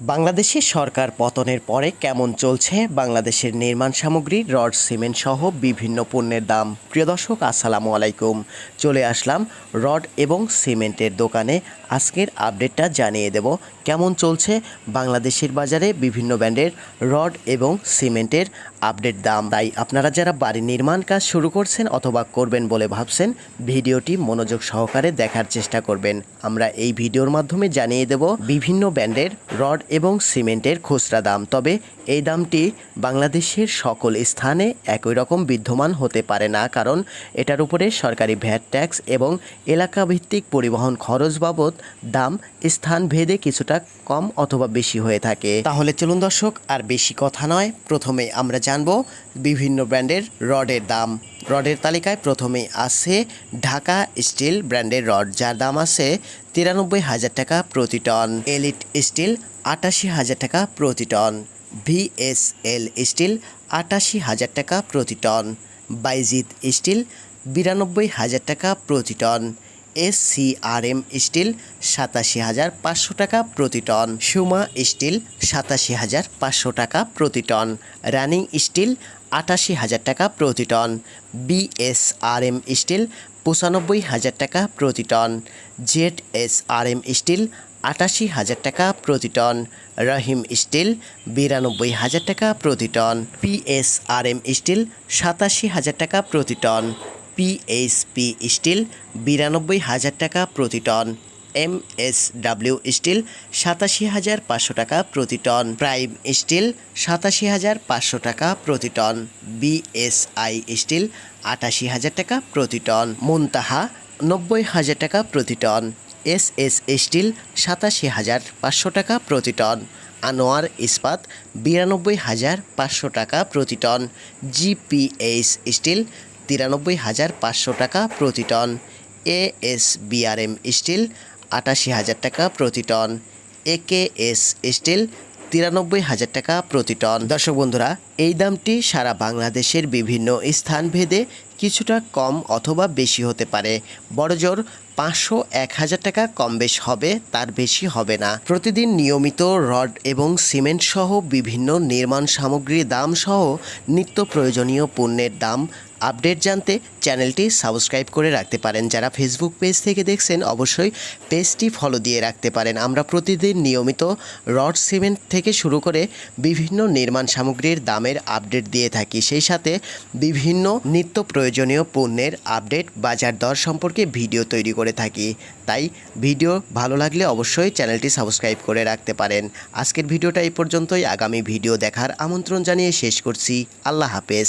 বাংলাদেশের সরকার পতনের পরে কেমন চলছে বাংলাদেশের নির্মাণ সামগ্রী, রড, সিমেন্ট সহ বিভিন্ন পণ্যের দাম? প্রিয় দর্শক, আসসালামু আলাইকুম। চলে আসলাম রড এবং সিমেন্টের দোকানে। আজকের আপডেটটা জানিয়ে দেব কেমন চলছে বাংলাদেশের বাজারে বিভিন্ন ব্র্যান্ডের রড এবং সিমেন্টের আপডেট দাম। তাই আপনারা যারা বাড়ি নির্মাণ কাজ শুরু করছেন অথবা করবেন বলে ভাবছেন, ভিডিওটি মনোযোগ সহকারে দেখার চেষ্টা করবেন। আমরা এই ভিডিওর মাধ্যমে জানিয়ে দেব বিভিন্ন ব্র্যান্ডের রড এবং সিমেন্টের খুচরা দাম। তবে এই দামটি বাংলাদেশের সকল স্থানে একই রকম বিদ্যমান হতে পারে না, কারণ এটার উপরে সরকারি ভ্যাট ট্যাক্স এবং এলাকা ভিত্তিক পরিবহন খরচ বাবদ দাম স্থান ভেদে কিছুটা কম অথবা বেশি হয়ে থাকে। তাহলে চলুন দর্শক, আর বেশি কথা নয়, প্রথমে আমরা জানব বিভিন্ন ব্র্যান্ডের রডের দাম। রডের তালিকায় প্রথমেই আছে ঢাকা স্টিল ব্র্যান্ডের রড, যার দাম আছে তিরানব্বই হাজার টাকা প্রতি টন। এলিট স্টিল আটাশি হাজার টাকা প্রতি টন। ভিএসএল স্টিল আটাশি হাজার টাকা প্রতি টন। বাইজিৎ স্টিল বিরানব্বই হাজার টাকা প্রতি ton. S C R M steel সাতাশি হাজার পাঁচশো টাকা প্রতি টন। সুমা স্টিল সাতাশি হাজার পাঁচশো টাকা প্রতি টন। রানিং স্টিল আটাশি হাজার টাকা প্রতি টন। বিএসআরএম স্টিল পঁচানব্বই হাজার টাকা প্রতি ton. Z S R M steel, আটাশি হাজার টাকা প্রতি টন। রহিম স্টিল, বিরানব্বই হাজার টাকা প্রতি টন। এম স্টিল, সাতাশি হাজার টাকা প্রতি টন। পিএইচপি স্টিল, বিরানব্বই হাজার টাকা প্রতি ton. M S W steel সাতাশি হাজার পাঁচশো টাকা প্রতি টন। প্রাইম স্টিল সাতাশি হাজার পাঁচশো টাকা প্রতি টন। বিএসআই স্টিল আটাশি হাজার টাকা প্রতি টন। মুনতাহা নব্বই হাজার টাকা প্রতি টন। এস এস স্টিল সাতাশি হাজার পাঁচশো টাকা প্রতি টন। আনোয়ার ইস্পাত বিরানব্বই হাজার পাঁচশো টাকা প্রতি টন। জিপিএইচ স্টিল তিরানব্বই হাজার পাঁচশো টাকা প্রতি টন। এএস বিআরএম স্টিল আটাশি হাজার টাকা প্রতি টন। একে এস স্টিল, তিরানব্বই হাজার টাকা প্রতি টন। দর্শক বন্ধুরা, এই দামটি সারা বাংলাদেশের বিভিন্ন স্থান ভেদে কিছুটা কম অথবা বেশি হতে পারে। বড়জোর পাঁচশো এক হাজার টাকা কম বেশ হবে, তার বেশি হবে না। প্রতিদিন নিয়মিত রড এবং সিমেন্ট সহ বিভিন্ন নির্মাণ সামগ্রীর দাম সহ নিত্য প্রয়োজনীয় পণ্যের দাম আপডেট জানতে চ্যানেলটি সাবস্ক্রাইব করে রাখতে পারেন। যারা ফেসবুক পেজ থেকে দেখছেন, অবশ্যই পেজটি ফলো দিয়ে রাখতে পারেন। আমরা প্রতিদিন নিয়মিত রড সিমেন্ট থেকে শুরু করে বিভিন্ন নির্মাণ সামগ্রীর দামের আপডেট দিয়ে থাকি। সেই সাথে বিভিন্ন নিত্য প্রয়োজনীয় পণ্যের আপডেট, বাজার দর সম্পর্কে ভিডিও তৈরি করে থাকি। তাই ভিডিও ভালো লাগলে অবশ্যই চ্যানেলটি সাবস্ক্রাইব করে রাখতে পারেন। আজকের ভিডিওটা এই পর্যন্তই। আগামী ভিডিও দেখার আমন্ত্রণ জানিয়ে শেষ করছি। আল্লাহ হাফেজ।